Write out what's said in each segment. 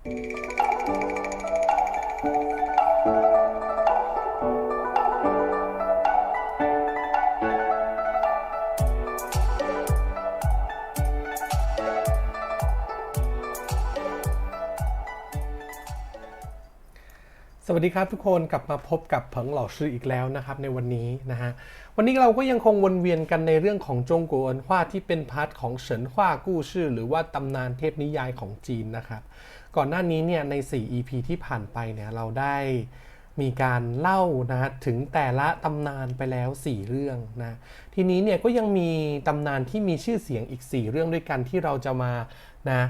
สวัสดีครับทุกคนกลับมาพบกับเผิงหล่อชื่ออีกแล้วนะครับในวันนี้นะฮะวันนี้เราก็ยังคงวนเวียนกันในเรื่องของจงกัวอินฮวาที่เป็นพาร์ทของเฉินฮวากู้ชื่อ หรือว่าตำนานเทพนิยายของจีนนะครับ ก่อนหน้านี้เนี่ยใน 4 EP ที่ผ่านไปเนี่ยเราได้มีการเล่านะถึงแต่ละตำนานไปแล้ว 4 เรื่องนะทีนี้เนี่ยก็ยังมีตำนานที่มีชื่อเสียงอีก 4 เรื่องด้วยกันที่เราจะมานะ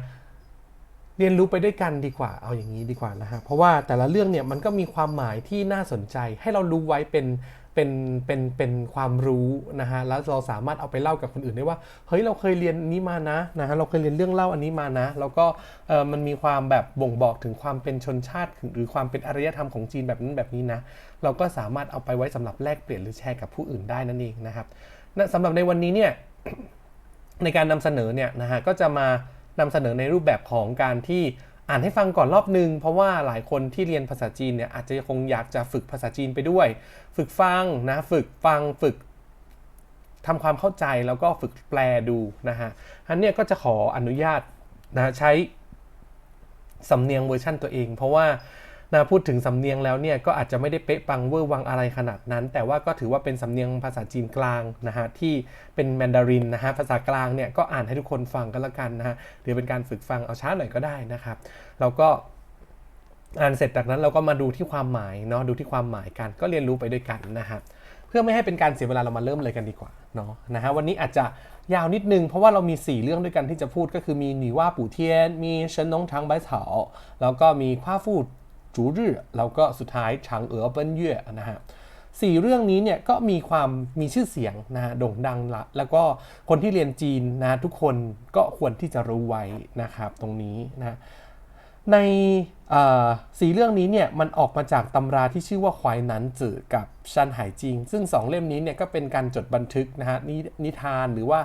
เรียนรู้ไปด้วยกันดีกว่าเอาอย่างนี้ดีกว่านะฮะเพราะว่าแต่ละเรื่องเนี่ยมันก็มีความหมายที่น่าสนใจให้เรารู้ไว้เป็น เป็นเป็นเป็นความรู้นะฮะแล้วเราสามารถเอาไปเล่ากับคนอื่นได้ว่าเฮ้ยเราเคยเรียนนี้มานะนะฮะเราเคยเรียนเรื่องเล่าอันนี้มานะ แล้วก็เออมันมีความแบบบ่งบอกถึงความเป็นชนชาติ หรือความเป็นอารยธรรมของจีนแบบนั้นแบบนี้นะ เราก็สามารถเอาไปไว้สำหรับแลกเปลี่ยนหรือแชร์กับผู้อื่นได้นั่นเองนะครับนะสำหรับในวันนี้เนี่ยในการนำเสนอเนี่ยนะฮะก็จะมานำเสนอในรูปแบบของการที่ อ่านให้ฟังก่อนรอบนึง เพราะว่าหลายคนที่เรียนภาษาจีนเนี่ยอาจจะคงอยากจะฝึกภาษาจีนไปด้วย ฝึกฟังนะฝึกฟังฝึกทำความเข้าใจแล้วก็ฝึกแปลดูนะฮะอันเนี้ยก็จะขออนุญาตนะใช้สำเนียงเวอร์ชั่นตัวเอง เพราะว่า นะพูดถึงสำเนียงแล้วเนี่ยก็อาจจะไม่ได้เป๊ะปังเวอร์วังอะไรขนาดนั้น แต่ว่าก็ถือว่าเป็นสำเนียงภาษาจีนกลางนะฮะที่เป็นแมนดารินนะฮะภาษากลางเนี่ยก็อ่านให้ทุกคนฟังกันละกันนะฮะหรือเป็นการฝึกฟังเอาช้าหน่อยก็ได้นะครับแล้วก็อ่านเสร็จจากนั้นเราก็มาดูที่ความหมายเนาะดูที่ความหมายกันก็เรียนรู้ไปด้วยกันนะฮะเพื่อไม่ให้เป็นการเสียเวลาเรามาเริ่มเลยกันดีกว่าเนาะนะฮะวันนี้อาจจะยาวนิดนึงเพราะว่าเรามี 4 เรื่องด้วยกันที่จะพูดก็คือมีหนีว่าปู่เทียน มีเฉินนงทางใบเถาแล้วก็มีคว้าฟูด จูรื่อแล้วก็สุดท้ายฉางเอ๋อเปิ้นเย่นะฮะสี่เรื่องนี้เนี่ยก็มีความมีชื่อเสียงนะฮะโด่งดังละแล้วก็คนที่เรียนจีนนะทุกคนก็ควรที่จะรู้ไว้นะครับตรงนี้นะในสี่เรื่องนี้เนี่ยมันออกมาจากตำราที่ชื่อว่าควายนันจือกับชันไหจริง ซึ่งสองเล่มนี้เนี่ยก็เป็นการจดบันทึกนะฮะนนิทานหรือว่า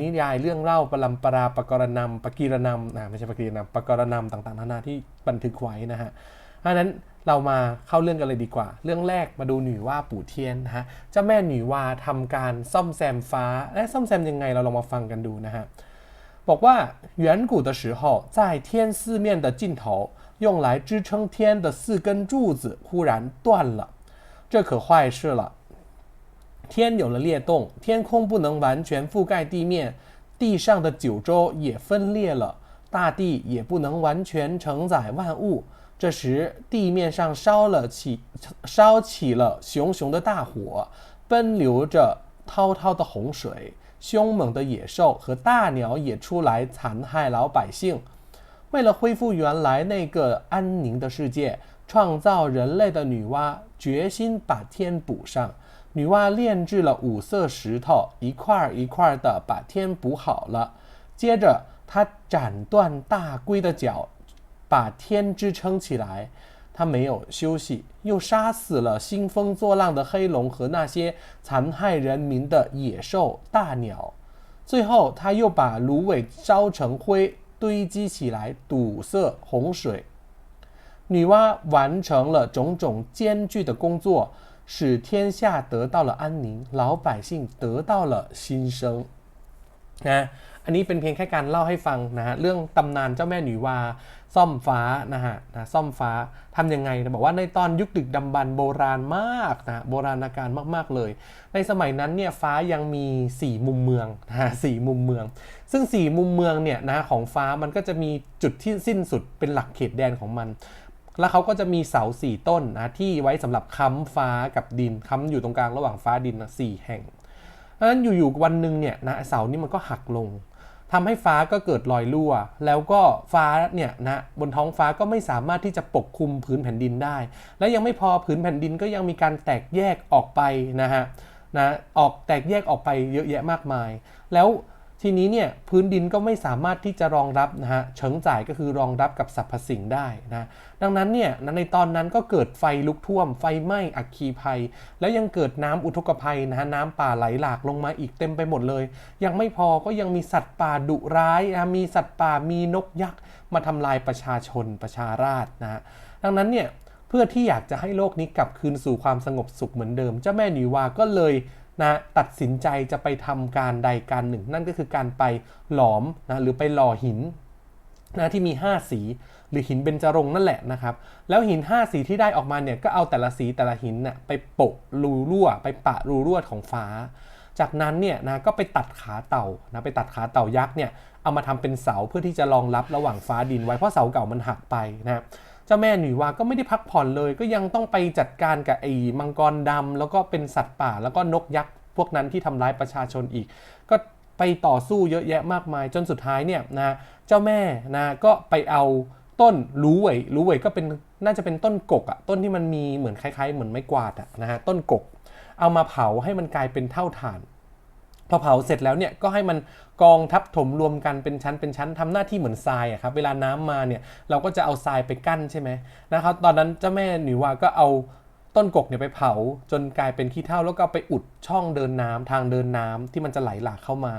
นิยายเรื่องเล่าปรัมปราปกรณำปกีรนำนะไม่ใช่ปกีรนำปกรณำต่างๆนานาที่บันทึกไว้นะฮะ เพราะนั้นเรามาเข้าเรื่องกันเลยดีกว่า เรื่องแรกมาดูหนีว่าปู่เทียนนะฮะเจ้าแม่หนีว่าทำการซ่อมแซมฟ้า และซ่อมแซมยังไงเราลองมาฟังกันดูนะฮะ บอกว่า远古的时候在天四面的尽头用来支撑天的四根柱子忽然断了这可坏事了天有了裂洞天空不能完全覆盖地面地上的九州也分裂了大地也不能完全承载万物 这时，地面上烧了起烧起了熊熊的大火，奔流着滔滔的洪水，凶猛的野兽和大鸟也出来残害老百姓。为了恢复原来那个安宁的世界，创造人类的女娲决心把天补上。女娲炼制了五色石头，一块一块的把天补好了。接着，她斩断大龟的脚。把天支撑起来，他没有休息，又杀死了兴风作浪的黑龙和那些残害人民的野兽、大鸟。最后，他又把芦苇烧成灰，堆积起来，堵塞洪水。女娲完成了种种艰巨的工作，使天下得到了安宁，老百姓得到了新生。 นะอันนี้เป็นเพียงแค่การเล่าให้ฟังนะฮะเรื่องตำนานเจ้าแม่หนีวาซ่อมฟ้านะฮะนะซ่อมฟ้าทำยังไงนะบอกว่าในตอนยุคดึกดำบรรพ์โบราณมากนะโบราณการมากๆเลย ในสมัยนั้นเนี่ยฟ้ายังมี 4 มุมเมืองนะฮะสมุมเมือง ซึ่ง 4 มุมเมืองเนี่ยนะของฟ้ามันก็จะมีจุดที่สิ้นสุดเป็นหลักเขตแดนของมัน แล้วเขาก็จะมีเสาสี่ต้นนะที่ไว้สำหรับค้ำฟ้ากับดินค้ำอยู่ตรงกลางระหว่างฟ้าดินนะสี่แห่ง เพราะฉะนั้นอยู่ๆวันหนึ่งเนี่ยนะเสานี่มันก็หักลงทำให้ฟ้าก็เกิดรอยรั่ว แล้วก็ฟ้าเนี่ยนะบนท้องฟ้าก็ไม่สามารถที่จะปกคลุมพื้นแผ่นดินได้ และยังไม่พอพื้นแผ่นดินก็ยังมีการแตกแยกออกไปนะฮะนะออกแตกแยกออกไปเยอะแยะมากมาย แล้ว ทีนี้เนี่ยพื้นดินก็ไม่สามารถที่จะรองรับนะฮะเฉิงจ่ายก็คือรองรับกับสรรพสิ่งได้นะดังนั้นเนี่ยในตอนนั้นก็เกิดไฟลุกท่วม ไฟไหม้อัคคีภัย แล้วยังเกิดน้ำอุทกภัยนะฮะน้ำป่าไหลหลากลงมาอีกเต็มไปหมดเลย ยังไม่พอก็ยังมีสัตว์ป่าดุร้ายนะมีสัตว์ป่ามีนกยักษ์มาทำลายประชาชนประชาราษฎร์นะดังนั้นเนี่ยเพื่อที่อยากจะให้โลกนี้กลับคืนสู่ความสงบสุขเหมือนเดิม เจ้าแม่หนีวาก็เลย นะตัดสินใจจะไปทำการใดการหนึ่ง นั่นก็คือการไปหลอมนะหรือไปหล่อหินนะที่มี 5 สีหรือหินเบญจรงนั่นแหละนะครับ แล้วหิน 5 สีที่ได้ออกมาเนี่ยก็เอาแต่ละสีแต่ละหินน่ะไปโปะรูรั่ว ไปปะรูรั่วของฟ้า จากนั้นเนี่ยนะก็ไปตัดขาเต่านะไปตัดขาเต่ายักษ์เนี่ยเอามาทำเป็นเสาเพื่อที่จะรองรับระหว่างฟ้าดินไว้เพราะเสาเก่ามันหักไปนะครับ เจ้าแม่หนีวาก็ไม่ได้พักผ่อนเลย ก็ยังต้องไปจัดการกับไอ้มังกรดำแล้วก็เป็นสัตว์ป่า แล้วก็นกยักษ์พวกนั้นที่ทำร้ายประชาชนอีก ก็ไปต่อสู้เยอะแยะมากมาย จนสุดท้ายเนี่ยนะเจ้าแม่นะก็ไปเอาต้นรู้เว่ยรู้เว่ยก็เป็นน่าจะเป็นต้นกกอะต้นที่มันมีเหมือนคล้าย ๆ เหมือนไม้กวาดอะนะฮะต้นกก เอามาเผาให้มันกลายเป็นเท่าฐาน พอเผาเสร็จแล้วเนี่ยก็ให้มันกองทับถมรวมกันเป็นชั้นเป็นชั้นทำหน้าที่เหมือนทรายอะครับเวลาน้ำมาเนี่ยเราก็จะเอาทรายไปกั้นใช่ไหมนะครับตอนนั้นเจ้าแม่หนิวาก็เอาต้นกกเนี่ยไปเผาจนกลายเป็นขี้เถ้าแล้วก็ไปอุดช่องเดินน้ำทางเดินน้ำที่มันจะไหลหลากเข้ามา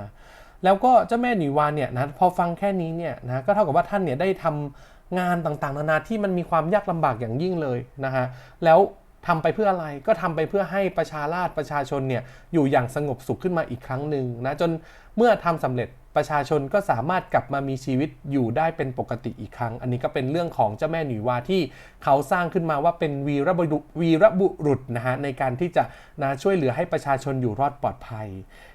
แล้วก็เจ้าแม่หนิวาเนี่ยนะพอฟังแค่นี้เนี่ยนะก็เท่ากับว่าท่านเนี่ยได้ทำงานต่างๆ นานาที่มันมีความยากลำบากอย่างยิ่งเลยนะฮะแล้ว ทำไปเพื่ออะไรก็ทำไปเพื่อให้ประชาราษประชาชนเนี่ยอยู่อย่างสงบสุขขึ้นมาอีกครั้งหนึ่งนะจนเมื่อทำสำเร็จประชาชนก็สามารถกลับมามีชีวิตอยู่ได้เป็นปกติอีกครั้ง อันนี้ก็เป็นเรื่องของเจ้าแม่หนีวาที่เขาสร้างขึ้นมาว่าเป็นวีรบุรุษวีรบุรุษนะฮะในการที่จะนะช่วยเหลือให้ประชาชนอยู่รอดปลอดภัย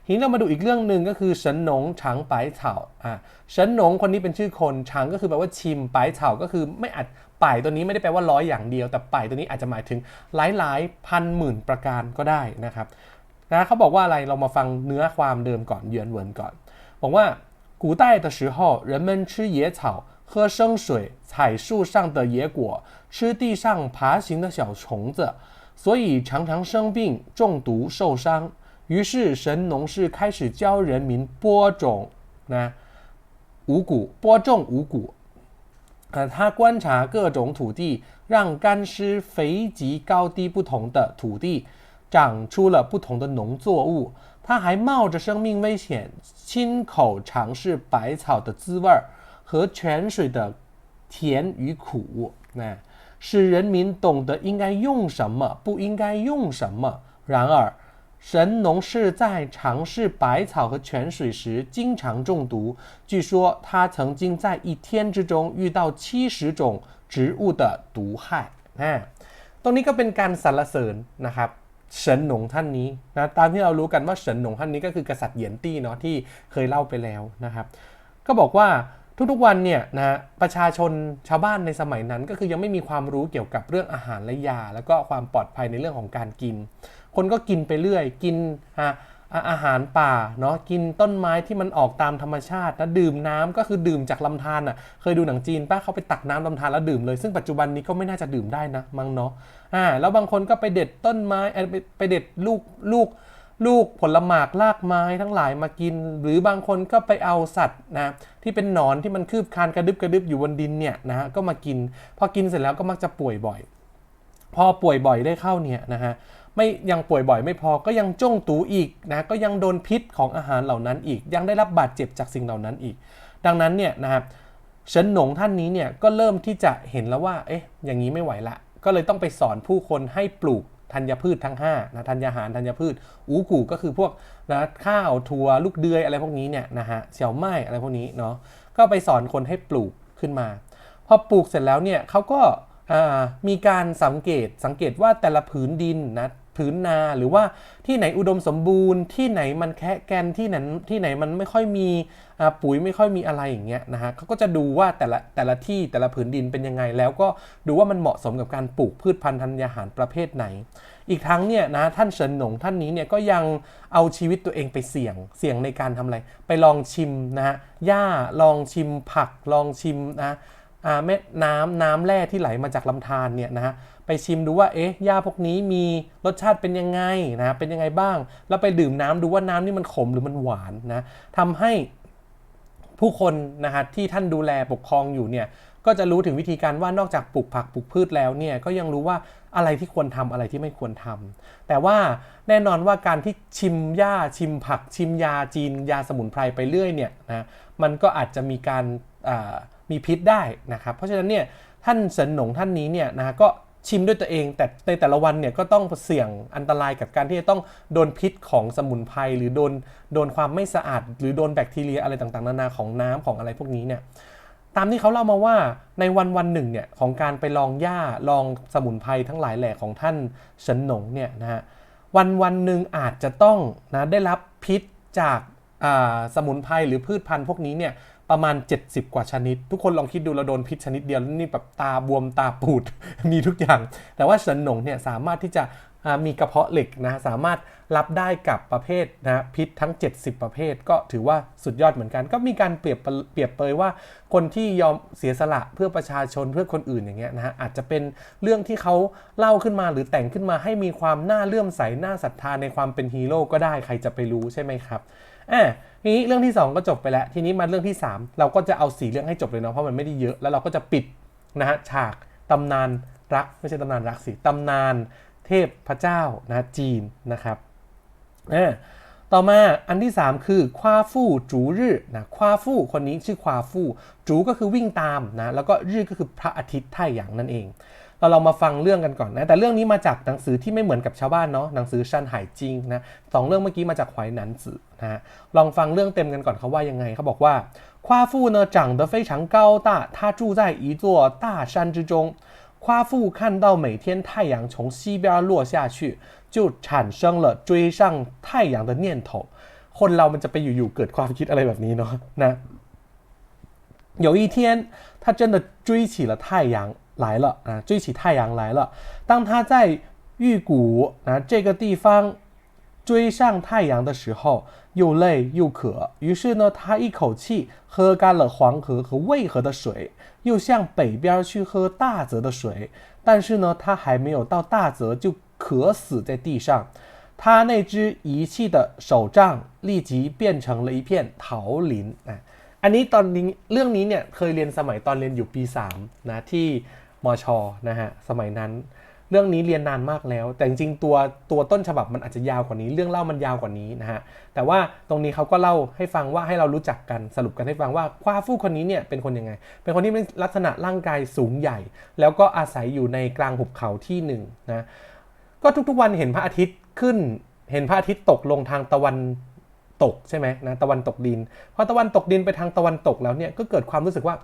ทีนี้เรามาดูอีกเรื่องหนึ่งก็คือเฉินหนงฉางไปเฉาอ่าเฉินหนงคนนี้เป็นชื่อคนฉางก็คือแปลว่าชิมไปเฉาก็คือไม่อาจ ป่ายตัวนี้ไม่ได้แปลว่าร้อยอย่างเดียว แต่ป่ายตัวนี้อาจจะหมายถึงหลายหลายๆพันหมื่นประการก็ได้นะครับนะเขาบอกว่าอะไรเรามาฟังเนื้อความเดิมก่อนเยือนเวินก่อน บอกว่า古代的时候，人们吃野草、喝生水、采树上的野果、吃地上爬行的小虫子，所以常常生病、中毒、受伤。于是神农氏开始教人民播种呢五谷，播种五谷。 呃，他观察各种土地，让干湿、肥瘠、高低不同的土地长出了不同的农作物。他还冒着生命危险，亲口尝试百草的滋味儿和泉水的甜与苦，那使人民懂得应该用什么，不应该用什么。然而，神农氏在尝试百草和泉水时经常中毒。据说他曾经在一天之中遇到七十种植物的毒害นะตรงนี้ก็เป็นการสรรเสริญนะครับเฉินหนงท่านนี้นะตามที่เรารู้กันว่าเฉินหนงท่านนี้ก็คือกษัตริย์เหยียนตี้เนาะที่เคยเล่าไปแล้วนะครับ ก็บอกว่าทุกๆวันเนี่ยนะประชาชนชาวบ้านในสมัยนั้น ก็คือยังไม่มีความรู้เกี่ยวกับเรื่องอาหารและยา แล้วก็ความปลอดภัยในเรื่องของการกิน คนก็กินไปเรื่อย กินอะอะอาหารป่าเนาะกินต้นไม้ที่มันออกตามธรรมชาตินะดื่มน้ำก็คือดื่มจากลำธารอะเคยดูหนังจีนป้าเขาไปตักน้ำลำธารแล้วดื่มเลยซึ่งปัจจุบันนี้ก็ไม่น่าจะดื่มได้นะมั้งเนาะอ่าแล้วบางคนก็ไปเด็ดต้นไม้ไปไปเด็ดลูกลูกลูกผลหมากรากไม้ทั้งหลายมากิน หรือบางคนก็ไปเอาสัตว์นะที่เป็นหนอนที่มันคืบคานกระดึบกระดึบอยู่บนดินเนี่ยนะฮะก็มากิน พอกินเสร็จแล้วก็มักจะป่วยบ่อย พอป่วยบ่อยได้เข้าเนี่ยนะฮะ ไม่ยังป่วยบ่อยไม่พอก็ยังจ้องตูอีกนะก็ยังโดนพิษของอาหารเหล่านั้นอีก ยังได้รับบาดเจ็บจากสิ่งเหล่านั้นอีก ดังนั้นเนี่ยนะครับเฉินหนงท่านนี้เนี่ยก็เริ่มที่จะเห็นแล้วว่าเอ๊ะอย่างนี้ไม่ไหวละ ก็เลยต้องไปสอนผู้คนให้ปลูกธัญพืชทั้ง5นะธัญญาหารธัญพืช อูกูก็คือพวกนะข้าวถั่วลูกเดือยอะไรพวกนี้เนี่ยนะฮะเสี่ยวไม้อะไรพวกนี้เนาะก็ไปสอนคนให้ปลูกขึ้นมา พอปลูกเสร็จแล้วเนี่ยเขาก็มีการสังเกตสังเกตว่าแต่ละผืนดินนะ ผืนนาหรือว่าที่ไหนอุดมสมบูรณ์ ที่ไหนมันแคะแกนที่ไหนที่ไหนมันไม่ค่อยมีปุ๋ยไม่ค่อยมีอะไรอย่างเงี้ยนะฮะเขาก็จะดูว่าแต่ละแต่ละที่แต่ละผืนดินเป็นยังไง แล้วก็ดูว่ามันเหมาะสมกับการปลูกพืชพันธุ์ธัญญาหารประเภทไหน อีกทั้งเนี่ยนะท่านเฉินหนงท่านนี้เนี่ยก็ยังเอาชีวิตตัวเองไปเสี่ยงเสี่ยงในการทำอะไร ไปลองชิมนะฮะหญ้าลองชิมผักลองชิมนะอ่าแม่น้ำน้ำแร่ที่ไหลมาจากลำธารเนี่ยนะฮะ ไปชิมดูว่าเอ๊ะหญ้าพวกนี้มีรสชาติเป็นยังไงนะเป็นยังไงบ้าง แล้วไปดื่มน้ำดูว่าน้ำนี่มันขมหรือมันหวานนะทำให้ผู้คนนะฮะที่ท่านดูแลปกครองอยู่เนี่ยก็จะรู้ถึงวิธีการว่านอกจากปลูกผักปลูกพืชแล้วเนี่ยก็ยังรู้ว่าอะไรที่ควรทำอะไรที่ไม่ควรทำแต่ว่าแน่นอนว่าการที่ชิมหญ้าชิมผัก ชิมยาจีน ยาสมุนไพรไปเรื่อยเนี่ยนะมันก็อาจจะมีการมีพิษได้นะครับ เพราะฉะนั้นเนี่ยท่านเสินหนงท่านนี้เนี่ยนะก็ ชิมด้วยตัวเอง แต่ในแต่ละวันเนี่ยก็ต้องเสี่ยงอันตรายกับการที่จะต้องโดนพิษของสมุนไพรหรือโดนโดนความไม่สะอาด หรือโดนแบคทีเรียอะไรต่างๆนานาของน้ำของอะไรพวกนี้เนี่ยตามที่เขาเล่ามาว่าในวันวันหนึ่งเนี่ยของการไปลองหญ้าลองสมุนไพรทั้งหลายแหล่ของท่านเฉินหนงเนี่ยนะฮะวันวันหนึ่งอาจจะต้องนะได้รับพิษจากอ่าสมุนไพรหรือพืชพันธุ์พวกนี้เนี่ย ประมาณ 70 กว่าชนิด ทุกคนลองคิดดูเราโดนพิษชนิดเดียวแล้วนี่แบบตาบวมตาปูด มีทุกอย่าง แต่ว่าเฉินหนงเนี่ยสามารถที่จะมีกระเพาะเหล็กนะสามารถรับได้กับประเภทนะพิษทั้ง 70 ประเภท ก็ถือว่าสุดยอดเหมือนกัน ก็มีการเปรียบเปรียบเปยว่า คนที่ยอมเสียสละเพื่อประชาชนเพื่อคนอื่นอย่างเงี้ยนะฮะอาจจะเป็นเรื่องที่เขาเล่าขึ้นมาหรือแต่งขึ้นมาให้มีความน่าเลื่อมใสน่าศรัทธาในความเป็นฮีโร่ก็ได้ใครจะไปรู้ใช่ไหมครับ อะทีนี้เรื่องที่ 2 ก็จบไปแล้ว ทีนี้มาเรื่องที่ 3 เราก็จะเอาสีเรื่องให้จบเลยเนาะเพราะมันไม่ได้เยอะแล้วเราก็จะปิดนะฮะฉากตำนานรักไม่ใช่ตำนานรักสิตำนานเทพพระเจ้านะจีนนะครับอ่าต่อมาอันที่ 3 คือควาฟู่จูรื่นะควาฟู่คนนี้ชื่อควาฟู่จูก็คือวิ่งตามนะแล้วก็รื่ก็คือพระอาทิตย์ไท่หยางนั่นเอง เราเรามาฟังเรื่องกันก่อนนะแต่เรื่องนี้มาจากหนังสือที่ไม่เหมือนกับชาวบ้านเนาะหนังสือชันหายจริงนะสองเรื่องเมื่อกี้มาจากหวายหนันสือนะฮะลองฟังเรื่องเต็มกันก่อนเขาว่ายังไงเขาบอกว่าควาฟู่呢长得非常高大他住在一座大山之中夸父看到每天太阳从西边落下去，就产生了追上太阳的念头。คนเรามันจะไปอยู่ๆเกิดความคิดอะไรแบบนี้เนาะนะ有一天，他真的追起了太阳 来了啊，追起太阳来了。当他在玉谷啊这个地方追上太阳的时候，又累又渴，于是呢，他一口气喝干了黄河和渭河的水，又向北边去喝大泽的水。但是呢，他还没有到大泽就渴死在地上。他那只遗弃的手杖立即变成了一片桃林啊。อันนี้ตอนนี้เรื่องนี้เนี่ยเคยเรียนสมัยตอนเรียนอยู่ปี3นะที่ มชนะฮะสมัยนั้น เรื่องนี้เรียนนานมากแล้ว แต่จริงๆตัวตัวต้นฉบับมันอาจจะยาวกว่านี้ เรื่องเล่ามันยาวกว่านี้นะฮะแต่ว่าตรงนี้เขาก็เล่าให้ฟังว่าให้เรารู้จักกันสรุปกันให้ฟังว่าคว้าฟู่คนนี้เนี่ยเป็นคนยังไง เป็นคนที่มีลักษณะร่างกายสูงใหญ่ แล้วก็อาศัยอยู่ในกลางหุบเขาที่หนึ่งนะก็ทุกๆวันเห็นพระอาทิตย์ขึ้นเห็นพระอาทิตย์ตกลงทางตะวันตกใช่ไหมนะตะวันตกดินพอตะวันตกดินไปทางตะวันตกแล้วเนี่ยก็เกิดความรู้สึกว่า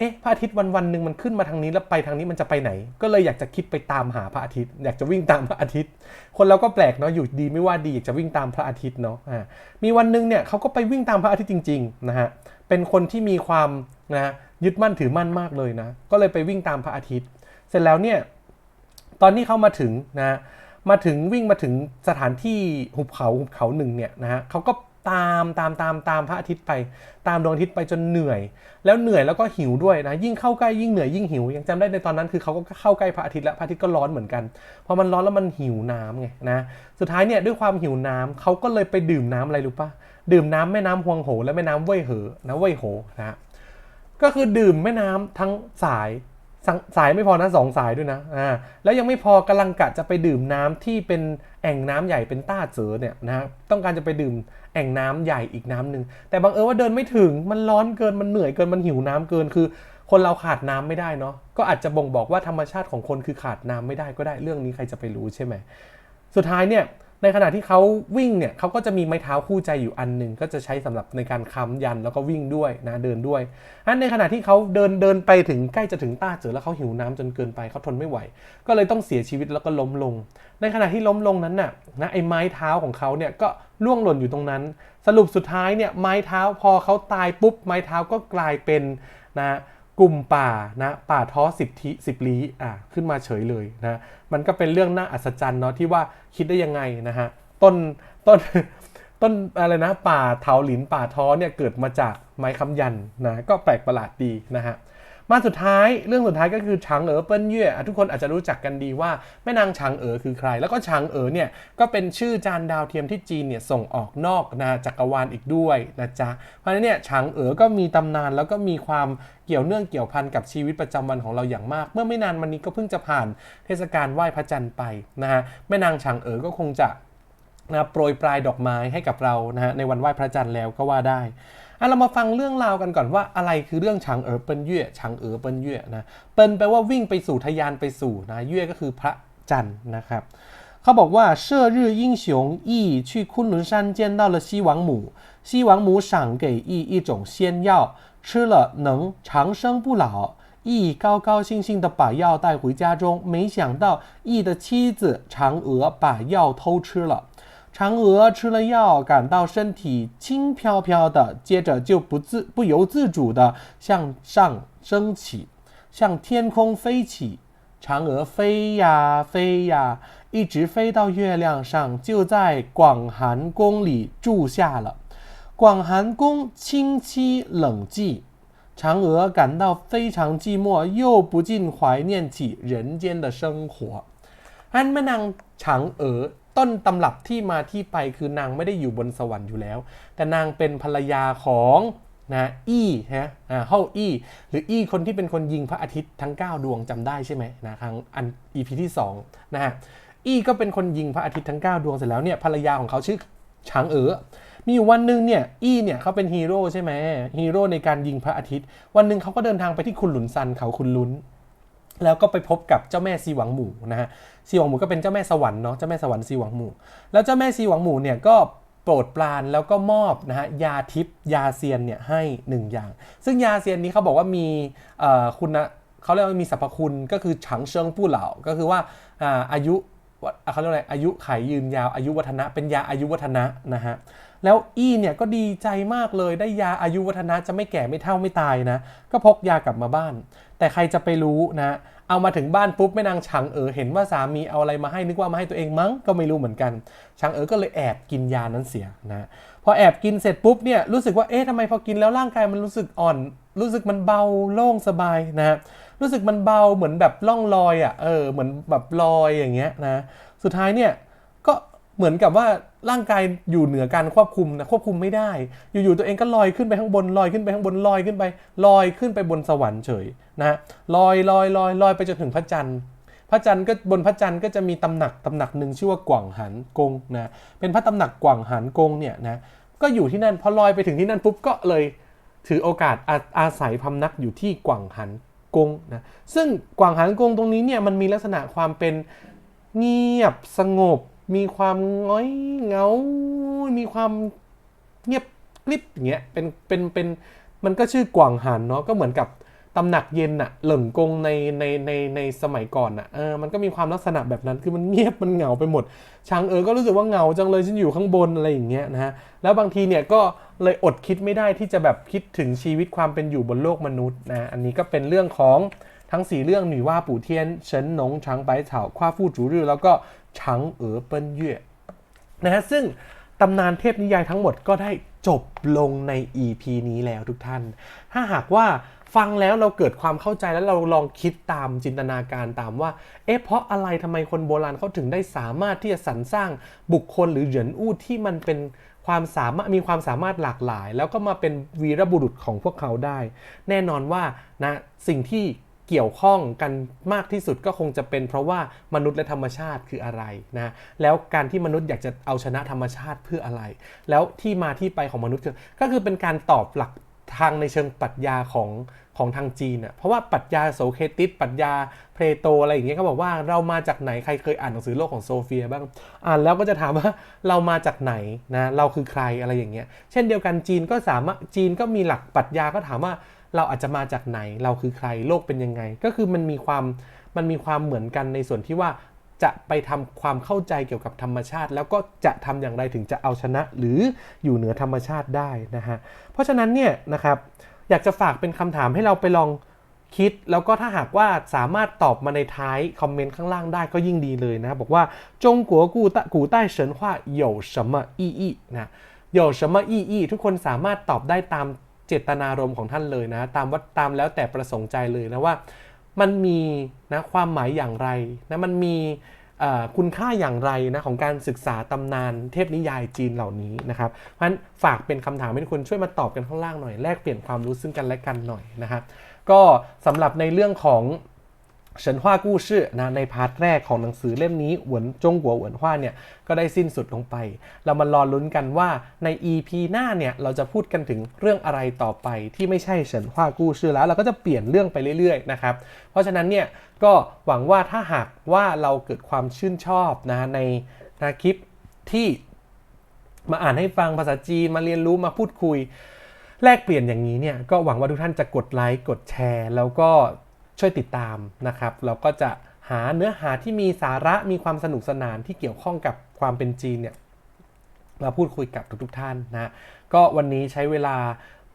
เอ๊ะพระอาทิตย์วันวันหนึ่งมันขึ้นมาทางนี้แล้วไปทางนี้มันจะไปไหน ก็เลยอยากจะคิดไปตามหาพระอาทิตย์ อยากจะวิ่งตามพระอาทิตย์ คนเราก็แปลกเนาะอยู่ดีไม่ว่าดีอยากจะวิ่งตามพระอาทิตย์เนาะอ่ามีวันหนึ่งเนี่ยเขาก็ไปวิ่งตามพระอาทิตย์จริงๆนะฮะเป็นคนที่มีความนะยึดมั่นถือมั่นมากเลยนะก็เลยไปวิ่งตามพระอาทิตย์ เสร็จแล้วเนี่ยตอนที่เขามาถึงนะมาถึงวิ่งมาถึงสถานที่หุบเขาหุบเขาหนึ่งเนี่ยนะฮะเขาก็ ตามตามตามตามพระอาทิตย์ไป ตามดวงอาทิตย์ไปจนเหนื่อย แล้วเหนื่อยแล้วก็หิวด้วยนะยิ่งเข้าใกล้ยิ่งเหนื่อยยิ่งหิวยังจำได้ในตอนนั้นคือเขาก็เข้าใกล้พระอาทิตย์แล้วพระอาทิตย์ก็ร้อนเหมือนกันพอมันร้อนแล้วมันหิวน้ำไงนะสุดท้ายเนี่ยด้วยความหิวน้ำเขาก็เลยไปดื่มน้ำอะไรรู้ปะดื่มน้ำแม่น้ำฮวงโห และแม่น้ำเว่ยเหอนะเว่ยโหนะก็คือดื่มแม่น้ำทั้งสายสายไม่พอนะสองสายด้วยนะอ่าแล้วยังไม่พอกำลังกะจะไปดื่มน้ำที่เป็นแอ่งน้ำใหญ่เป็นต้าเจอเนี่ยนะต้องการจะไปดื่ม แอ่งน้ำใหญ่อีกน้ำหนึ่งแต่บางเออว่าเดินไม่ถึงมันร้อนเกินมันเหนื่อยเกินมันหิวน้ำเกินคือ คนเราขาดน้ำไม่ได้เนาะก็อาจจะบ่งบอกว่าธรรมชาติของคนคือขาดน้ำไม่ได้ก็ได้เรื่องนี้ใครจะไปรู้ใช่ไหมสุดท้ายเนี่ย ในขณะที่เขาวิ่งเนี่ยเขาก็จะมีไม้เท้าคู่ใจอยู่อันหนึ่งก็จะใช้สำหรับในการค้ำยันแล้วก็วิ่งด้วยนะเดินด้วยอันในขณะที่เขาเดินเดินไปถึงใกล้จะถึงต้าเจอแล้วเขาหิวน้ำจนเกินไปเขาทนไม่ไหว ก็เลยต้องเสียชีวิตแล้วก็ล้มลง ในขณะที่ล้มลงนั้นน่ะนะไอ้ไม้เท้าของเขาเนี่ยก็ล่วงหล่นอยู่ตรงนั้น สรุปสุดท้ายเนี่ยไม้เท้าพอเขาตายปุ๊บไม้เท้าก็กลายเป็นนะ กลุ่มป่านะป่าท้อสิบทิสิบลี้อะขึ้นมาเฉยเลยนะมันก็เป็นเรื่องน่าอัศจรรย์เนาะที่ว่าคิดได้ยังไงนะฮะต้นต้นต้นอะไรนะป่าเถาหลินป่าท้อเนี่ยเกิดมาจากไม้คำยันนะก็แปลกประหลาดดีนะฮะ มาสุดท้ายเรื่องสุดท้ายก็คือฉางเอ๋อเปิ้นเย่อทุกคนอาจจะรู้จักกันดีว่าแม่นางฉางเอ๋อคือใคร แล้วก็ฉางเอ๋อเนี่ยก็เป็นชื่อจานดาวเทียมที่จีนเนี่ยส่งออกนอกนะจักรวาลอีกด้วยนะจ๊ะเพราะฉะนั้นเนี่ยฉางเอ๋อก็มีตำนานแล้วก็มีความเกี่ยวเนื่องเกี่ยวพันกับชีวิตประจำวันของเราอย่างมาก เมื่อไม่นานมานี้ก็เพิ่งจะผ่านเทศกาลไหว้พระจันทร์ไปนะฮะแม่นางฉางเอ๋อก็คงจะนะโปรยปลายดอกไม้ให้กับเรานะฮะในวันไหว้พระจันทร์แล้วก็ว่าได้ อ่ะเรามาฟังเรื่องราวกันก่อนว่าอะไรคือเรื่องฉางเอ๋อเปิ้นเย่ฉางเอ๋อเปิ้นเย่นะเปิ้นแปลว่าวิ่งไปสู่ทะยานไปสู่นะเย่ก็คือพระจันทร์นะครับเขาบอกว่าเ射日英雄羿去昆仑山见到了西王母，西王母赏给羿一种仙药，吃了能长生不老。羿高高兴兴的把药带回家中，没想到羿的妻子嫦娥把药偷吃了。 嫦娥吃了药，感到身体轻飘飘的，接着就不自不由自主的向上升起，向天空飞起。嫦娥飞呀飞呀，一直飞到月亮上，就在广寒宫里住下了。广寒宫清凄冷寂，嫦娥感到非常寂寞，又不禁怀念起人间的生活。安门长嫦娥。 ต้นตำรับที่มาที่ไปคือนางไม่ได้อยู่บนสวรรค์อยู่แล้ว แต่นางเป็นภรรยาของนะอี้ฮะอ่าเฮาอี้หรืออี้คนที่เป็นคนยิงพระอาทิตย์ทั้ง 9 ดวงจำได้ใช่ไหมนะครั้งอัน EP ที่2นะฮะอี้ก็เป็นคนยิงพระอาทิตย์ทั้ง 9 ดวงเสร็จแล้วเนี่ยภรรยาของเขาชื่อฉางเอ๋อมีวันหนึ่งเนี่ยอี้เนี่ยเขาเป็นฮีโร่ใช่ไหมฮีโร่ในการยิงพระอาทิตย์ วันหนึ่งเขาก็เดินทางไปที่คุณหลุนซันเขาคุณลุนแล้วก็ไปพบกับเจ้าแม่ซีหวังหมู่นะฮะ ซีหวังหมูก็เป็นเจ้าแม่สวรรค์เนาะเจ้าแม่สวรรค์ซีหวังหมูแล้วเจ้าแม่ซีหวังหมูเนี่ยก็โปรดปรานแล้วก็มอบนะฮะยาทิพย์ยาเซียนเนี่ยให้หนึ่งอย่าง ซึ่งยาเซียนนี้เขาบอกว่ามีคุณนะเขาเรียกว่ามีสรรพคุณก็คือฉังเชิงผู้เหล่าก็คือว่าอ่าอายุเขาเรียกอะไรอายุไขยืนยาวอายุวัฒนะ เป็นยาอายุวัฒนะนะฮะแล้วอี้เนี่ยก็ดีใจมากเลยได้ยาอายุวัฒนะจะไม่แก่ไม่เท่าไม่ตายนะ ก็พกยากลับมาบ้าน แต่ใครจะไปรู้นะ เอามาถึงบ้านปุ๊บแม่นางฉังเอ๋อเห็นว่าสามีเอาอะไรมาให้นึกว่ามาให้ตัวเองมั้งก็ไม่รู้เหมือนกันฉังเอ๋อก็เลยแอบกินยานั้นเสียนะพอแอบกินเสร็จปุ๊บเนี่ยรู้สึกว่าเอ๊ะทำไมพอกินแล้วร่างกายมันรู้สึกอ่อน รู้สึกมันเบาโล่งสบายนะรู้สึกมันเบาเหมือนแบบล่องลอยอะเออเหมือนแบบลอยอย่างเงี้ยนะสุดท้ายเนี่ย เหมือนกับว่าร่างกายอยู่เหนือการควบคุมนะควบคุมไม่ได้ อยู่ๆตัวเองก็ลอยขึ้นไปข้างบนลอยขึ้นไปข้างบนลอยขึ้นไปลอยขึ้นไปบนสวรรค์เฉยนะลอยลอยลอยลอยไปจนถึงพระจันทร์พระจันทร์ก็บนพระจันทร์ก็จะมีตำหนักตำหนักหนึ่งชื่อว่ากว่างหันกงนะเป็นพระตำหนักกว่างหันกงเนี่ยนะก็อยู่ที่นั่นพอลอยไปถึงที่นั่นปุ๊บก็เลยถือโอกาสอาอาศัยพำนักอยู่ที่กว่างหันกงนะซึ่งกว่างหันกงตรงนี้เนี่ยมันมีลักษณะความเป็นเงียบสงบ มีความง้อยเงา มีความเงียบกริบอย่างเงี้ยเป็นเป็นเป็นมันก็ชื่อกว่างหันเนาะก็เหมือนกับตำหนักเย็นอะเหลิ่งกงในในในในสมัยก่อนอะเออมันก็มีความลักษณะแบบนั้นคือมันเงียบมันเหงาไปหมดช้างเออก็รู้สึกว่าเหงาจังเลยฉันอยู่ข้างบนอะไรอย่างเงี้ยนะฮะแล้วบางทีเนี่ยก็เลยอดคิดไม่ได้ที่จะแบบคิดถึงชีวิตความเป็นอยู่บนโลกมนุษย์นะอันนี้ก็เป็นเรื่องของทั้ง 4 เรื่องหนีว่าปู่เทียนเฉินหนงฉางไปเฉาคว้าฟู่จูรื่อแล้วก็ ฉางเอ๋อเปิ้นเย่นะฮะซึ่งตำนานเทพนิยายทั้งหมดก็ได้จบลงใน EP นี้แล้วทุกท่าน ถ้าหากว่าฟังแล้วเราเกิดความเข้าใจแล้วเราลองคิดตามจินตนาการตามว่า เอ๊ะ เพราะอะไรทำไมคนโบราณเขาถึงได้สามารถที่จะสรรสร้างบุคคลหรือเหยินอู้ที่มันเป็นความสามารถมีความสามารถหลากหลาย แล้วก็มาเป็นวีรบุรุษของพวกเขาได้ แน่นอนว่านะสิ่งที่ เกี่ยวข้องกันมากที่สุดก็คงจะเป็นเพราะว่ามนุษย์และธรรมชาติคืออะไรนะแล้วการที่มนุษย์อยากจะเอาชนะธรรมชาติเพื่ออะไร แล้วที่มาที่ไปของมนุษย์คือก็คือเป็นการตอบหลักทางในเชิงปรัชญาของของทางจีนอะเพราะว่าปรัชญาโสเคติสปรัชญาเพลโตอะไรอย่างเงี้ยเขาบอกว่าเรามาจากไหนใครเคยอ่านหนังสือโลกของโซเฟียบ้างอ่านแล้วก็จะถามว่าเรามาจากไหนนะเราคือใครอะไรอย่างเงี้ยเช่นเดียวกันจีนก็สามารถจีนก็มีหลักปรัชญาก็ถามว่า เราอาจจะมาจากไหนเราคือใครโลกเป็นยังไง ก็คือมันมีความมันมีความเหมือนกันในส่วนที่ว่าจะไปทำความเข้าใจเกี่ยวกับธรรมชาติ แล้วก็จะทำอย่างไรถึงจะเอาชนะ หรืออยู่เหนือธรรมชาติได้นะฮะเพราะฉะนั้นเนี่ยนะครับอยากจะฝากเป็นคำถามให้เราไปลองคิด แล้วก็ถ้าหากว่าสามารถตอบมาในท้ายคอมเมนต์ข้างล่างได้ก็ยิ่งดีเลยนะบอกว่าจงกัวกูตะกูใต้เฉินว่า有什么意义นะ有什么意义ทุกคนสามารถตอบได้ตาม เจตนารมณ์ของท่านเลยนะ ตามวัดตามแล้วแต่ประสงค์ใจเลยนะว่า มันมีนะความหมายอย่างไรนะมันมีคุณค่าอย่างไรนะของการศึกษาตำนานเทพนิยายจีนเหล่านี้นะครับเพราะฉะนั้นฝากเป็นคำถามให้ทุกคนช่วยมาตอบกันข้างล่างหน่อยแลกเปลี่ยนความรู้ซึ่งกันและกันหน่อยนะครับก็สำหรับในเรื่องของ เฉินฮวากู้ชื่อนะในพาร์ทแรกของหนังสือเล่มนี้หวนจงกัวหวนฮวาเนี่ยก็ได้สิ้นสุดลงไป เรามารอลุ้นกันว่าใน EP หน้าเนี่ยเราจะพูดกันถึงเรื่องอะไรต่อไปที่ไม่ใช่เฉินฮวากู้ชื่อแล้ว เราก็จะเปลี่ยนเรื่องไปเรื่อยๆนะครับเพราะฉะนั้นเนี่ยก็หวังว่าถ้าหากว่าเราเกิดความชื่นชอบนะในนะคลิปที่มาอ่านให้ฟังภาษาจีนมาเรียนรู้มาพูดคุย แลกเปลี่ยนอย่างนี้เนี่ยก็หวังว่าทุกท่านจะกดไลค์กดแชร์ แล้วก็ ช่วยติดตามนะครับเราก็จะหาเนื้อหาที่มีสาระมีความสนุกสนานที่เกี่ยวข้องกับความเป็นจีนเนี่ยมาพูดคุยกับทุกๆท่านนะก็วันนี้ใช้เวลา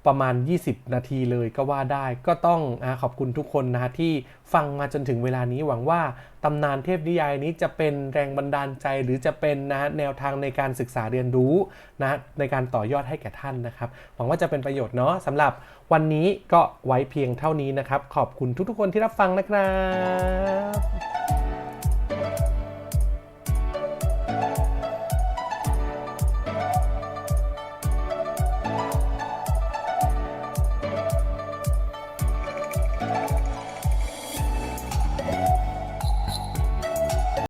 ประมาณ 20 นาทีเลยก็ว่าได้ ก็ต้องอขอบคุณทุกคนนะฮะที่ฟังมาจนถึงเวลานี้หวังว่าตำนานเทพนิยายนี้จะเป็นแรงบันดาลใจหรือจะเป็นนะฮะแนวทางในการศึกษาเรียนรู้นะในการต่อยอดให้แก่ท่านนะครับ หวังว่าจะเป็นประโยชน์เนาะสำหรับวันนี้ก็ไว้เพียงเท่านี้นะครับ ขอบคุณทุกๆคนที่รับฟังนะครับ